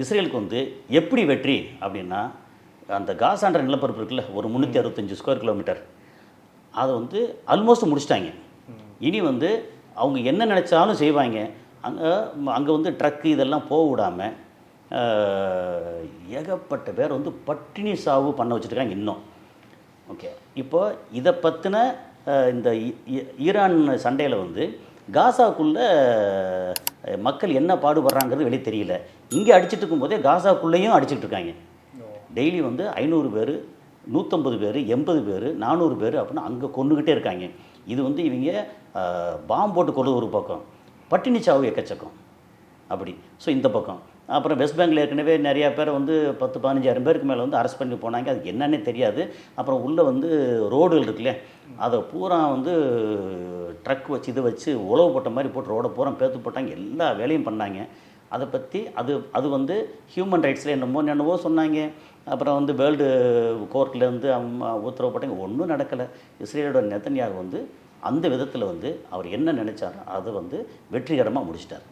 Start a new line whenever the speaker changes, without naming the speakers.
இஸ்ரேலுக்கு வந்து எப்படி வெற்றி அப்படின்னா அந்த காசான்ற நிலப்பரப்பு இருக்குல்ல ஒரு முந்நூற்றி அறுபத்தஞ்சு ஸ்கொயர் கிலோமீட்டர் அதை வந்து ஆல்மோஸ்ட் முடிச்சிட்டாங்க. இனி வந்து அவங்க என்ன நினச்சாலும் செய்வாங்க. அங்கே அங்கே வந்து ட்ரக்கு இதெல்லாம் போக விடாமல் ஏகப்பட்ட பேர் வந்து பட்டினி சாவு பண்ண வச்சுருக்காங்க இன்னும். ஓகே. இப்போ இதை பற்றின இந்த ஈரான் சண்டையில் வந்து காசாக்குள்ளே மக்கள் என்ன பாடுபடுறாங்கிறது வெளியே தெரியல. இங்கே அடிச்சிட்டு இருக்கும்போதே காசாக்குள்ளேயும் அடிச்சிட்டு இருக்காங்க. டெய்லி வந்து ஐநூறு பேர் நூற்றம்பது பேர் எண்பது பேர் நானூறு பேர் அப்படின்னு அங்கே கொண்டுக்கிட்டே இருக்காங்க. இது வந்து இவங்க பாம்பு போட்டு கொள்வது ஒரு பக்கம். பட்டினி சாவு எக்கச்சக்கம். அப்படி. ஸோ இந்த பக்கம். அப்புறம் வெஸ்ட் பெங்கால் ஏற்கனவே நிறையா பேர் வந்து பத்து பதினஞ்சாயிரம் பேருக்கு மேலே வந்து அரெஸ்ட் பண்ணி போனாங்க. அது என்னன்னே தெரியாது. அப்புறம் உள்ளே வந்து ரோடுகள் இருக்குல்ல அதை பூரா வந்து ட்ரக் வச்சு இதை வச்சு உழவு போட்ட மாதிரி போட்டு ரோடை பூரா பேத்து போட்டாங்க. எல்லா வேலையும் பண்ணாங்க. அதை பற்றி அது அது வந்து ஹியூமன் ரைட்ஸில் என்னமோ என்னவோ சொன்னாங்க. அப்புறம் வந்து வேர்ல்டு கோர்ட்லேருந்து உத்தரவு போட்டாங்க. ஒன்றும் நடக்கலை. இஸ்ரேலோட நெத்தன்யாக வந்து அந்த விதத்தில் வந்து அவர் என்ன நினைச்சாரோ அதை வந்து வெற்றிகரமாக முடிச்சிட்டார்.